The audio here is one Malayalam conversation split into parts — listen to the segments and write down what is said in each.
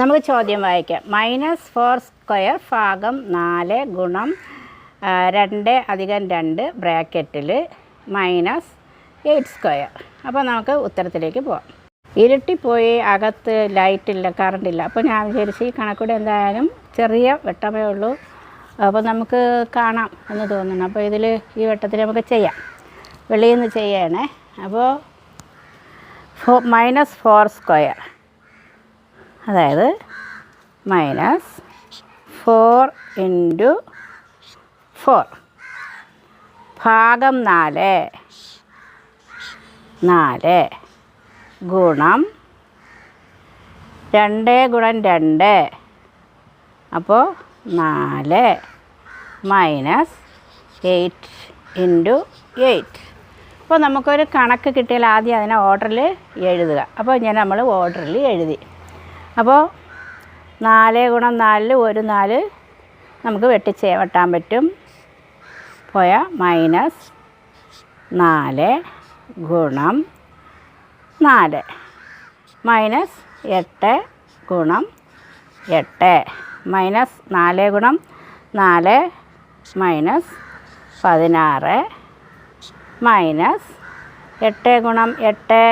നമുക്ക് ചോദ്യം വായിക്കാം. മൈനസ് ഫോർ സ്ക്വയർ ഭാഗം നാല് ഗുണം രണ്ട് അധികം രണ്ട് ബ്രാക്കറ്റിൽ മൈനസ് എയ്റ്റ് സ്ക്വയർ. അപ്പോൾ നമുക്ക് ഉത്തരത്തിലേക്ക് പോവാം. ഇരുട്ടിപ്പോയി അകത്ത് ലൈറ്റില്ല കറണ്ടില്ല അപ്പോൾ ഞാൻ വിചാരിച്ച് ഈ കണക്കൂടെ എന്തായാലും ചെറിയ വെട്ടമേ ഉള്ളൂ. അപ്പോൾ നമുക്ക് കാണാം എന്ന് തോന്നുന്നു. അപ്പോൾ ഇതിൽ ഈ വെട്ടത്തിൽ നമുക്ക് ചെയ്യാം. വെളിയിൽ നിന്ന് ചെയ്യണേ. അപ്പോൾ മൈനസ് ഫോർ സ്ക്വയർ. അതായത് മൈനസ് ഫോർ ഇന്റു ഫോർ. ഭാഗം നാല്. നാല് ഗുണം രണ്ട് ഗുണം രണ്ട്. അപ്പോൾ നാല് മൈനസ് എയ്റ്റ് ഇന്റു എയ്റ്റ്. അപ്പോൾ നമുക്കൊരു കണക്ക് കിട്ടിയാൽ ആദ്യം അതിനെ ഓർഡറിൽ എഴുതുക. അപ്പോൾ ഞാൻ നമ്മൾ ഓർഡറിൽ എഴുതി. അപ്പോൾ നാല് ഗുണം നാലിൽ ഒരു നാല് നമുക്ക് വെട്ടിച്ചേ വെട്ടാൻ പറ്റും. പോയ മൈനസ് നാല് ഗുണം നാല്. മൈനസ് എട്ട് ഗുണം എട്ട്. മൈനസ് നാല് ഗുണം നാല് മൈനസ് പതിനാറ് മൈനസ് എട്ട് ഗുണം എട്ട്.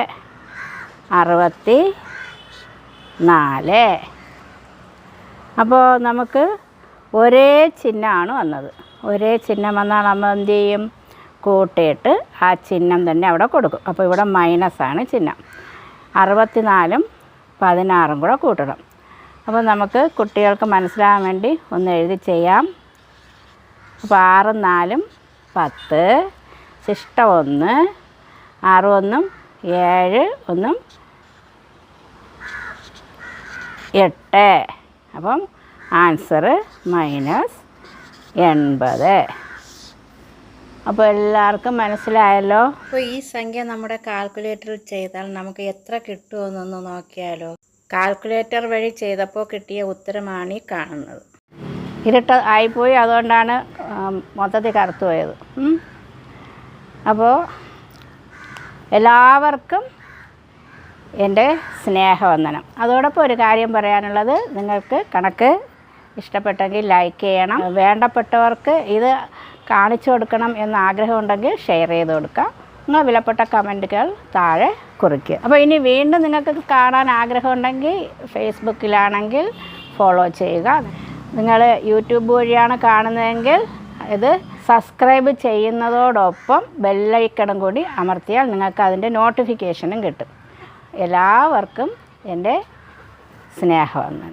അറുപത്തി നാല്. അപ്പോൾ നമുക്ക് ഒരേ ചിഹ്നമാണ് വന്നത്. ഒരേ ചിഹ്നം വന്നാൽ നമ്മൾ എന്ത് ചെയ്യും? കൂട്ടിയിട്ട് ആ ചിഹ്നം തന്നെ അവിടെ കൊടുക്കും. അപ്പോൾ ഇവിടെ മൈനസാണ് ചിഹ്നം. അറുപത്തിനാലും പതിനാറും കൂടെ കൂട്ടണം. അപ്പോൾ നമുക്ക് കുട്ടികൾക്ക് മനസ്സിലാകാൻ വേണ്ടി ഒന്ന് എഴുതി ചെയ്യാം. അപ്പോൾ ആറും നാലും പത്ത്. ശിഷ്ടം ഒന്ന്. ആറ് ഒന്നും ഏഴ് ഒന്നും എട്ട്. അപ്പം ആൻസർ മൈനസ് എൺപത്. അപ്പോൾ എല്ലാവർക്കും മനസ്സിലായല്ലോ? അപ്പോൾ ഈ സംഖ്യ നമ്മുടെ കാൽക്കുലേറ്ററിൽ ചെയ്താൽ നമുക്ക് എത്ര കിട്ടുമെന്നൊന്ന് നോക്കിയാലോ. കാൽക്കുലേറ്റർ വഴി ചെയ്തപ്പോൾ കിട്ടിയ ഉത്തരമാണ് ഈ കാണുന്നത്. ഇരട്ട ആയിപ്പോയി അതുകൊണ്ടാണ് മൊത്തത്തിൽ കറുത്തു പോയത്. അപ്പോൾ എല്ലാവർക്കും എന്റെ സ്നേഹവന്ദനം. അതോടൊപ്പം ഒരു കാര്യം പറയാനുള്ളത് നിങ്ങൾക്ക് കണക്ക് ഇഷ്ടപ്പെട്ടെങ്കിൽ ലൈക്ക് ചെയ്യണം. വേണ്ടപ്പെട്ടവർക്ക് ഇത് കാണിച്ചു കൊടുക്കണം എന്ന് ആഗ്രഹമുണ്ടെങ്കിൽ ഷെയർ ചെയ്ത് കൊടുക്കുക നിങ്ങൾ വിലപ്പെട്ട കമന്റുകൾ താഴെ കുറിക്കുക. അപ്പോൾ ഇനി വീണ്ടും നിങ്ങൾക്ക് കാണാൻ ആഗ്രഹമുണ്ടെങ്കിൽ ഫേസ്ബുക്കിലാണെങ്കിൽ ഫോളോ ചെയ്യുക. നിങ്ങൾ യൂട്യൂബ് വഴിയാണ് കാണുന്നതെങ്കിൽ ഇത് സബ്സ്ക്രൈബ് ചെയ്യുന്നതോടൊപ്പം ബെല്ലൈക്കണും കൂടി അമർത്തിയാൽ നിങ്ങൾക്ക് അതിന്റെ നോട്ടിഫിക്കേഷനും കിട്ടും. എല്ലാവർക്കും എന്റെ സ്നേഹവന്ദനം.